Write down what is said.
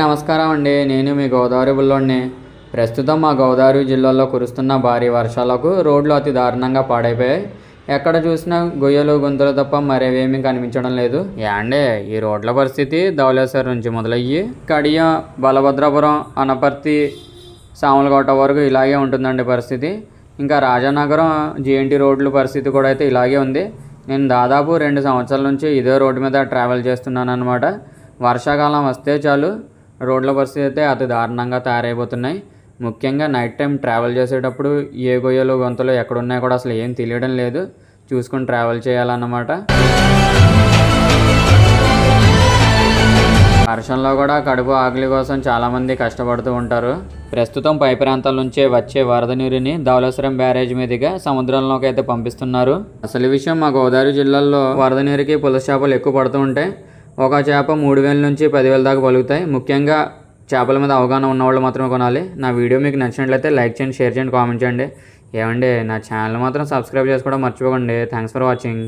నమస్కారం అండి. నేను మీ గోదావరి బుల్లోని ప్రస్తుతం మా గోదావరి జిల్లాలో కురుస్తున్న భారీ వర్షాలకు రోడ్లు అతి దారుణంగా పాడైపోయాయి. ఎక్కడ చూసినా గొయ్యలు గుంతలు తప్ప మరేవేమీ కనిపించడం లేదు. యాండే ఈ రోడ్ల పరిస్థితి ధవళేశ్వరం నుంచి మొదలయ్యి కడియం బలభద్రాపురం అనపర్తి సాములకోట వరకు ఇలాగే ఉంటుందండి పరిస్థితి. ఇంకా రాజానగరం జేఎన్టీ రోడ్ల పరిస్థితి కూడా అయితే ఇలాగే ఉంది. నేను దాదాపు రెండు సంవత్సరాల నుంచి ఇదే రోడ్డు మీద ట్రావెల్ చేస్తున్నాను అనమాట వర్షాకాలం వస్తే చాలు. రోడ్ల పరిస్థితి అయితే అతి దారుణంగా తయారైపోతున్నాయి. ముఖ్యంగా నైట్ టైం ట్రావెల్ చేసేటప్పుడు ఏ గొయ్యలు గొంతలు ఎక్కడున్నాయో కూడా అసలు ఏం తెలియడం లేదు. చూసుకొని ట్రావెల్ చేయాలన్నమాట. వర్షంలో కూడా కడుపు ఆకలి కోసం చాలామంది కష్టపడుతూ ఉంటారు. ప్రస్తుతం పై ప్రాంతాల నుంచే వచ్చే వరద నీరుని ధవలేశ్వరం బ్యారేజ్ మీదుగా సముద్రంలోకి అయితే పంపిస్తున్నారు. అసలు విషయం మా గోదావరి జిల్లాలో వరద నీరుకి పులస చేపలు ఎక్కువ పడుతూ ఉంటాయి ఒక చేప మూడు వేల నుంచి పదివేల దాకా పలుకుతాయి. ముఖ్యంగా చేపల మీద అవగాహన ఉన్నవాళ్ళు మాత్రమే కొనాలి. నా వీడియో మీకు నచ్చినట్లయితే లైక్ చేయండి షేర్ చేయండి కామెంట్ చేయండి. ఏమండి నా ఛానల్ మాత్రం సబ్స్క్రైబ్ చేసుకోవడం మర్చిపోకండి. Thanks for watching.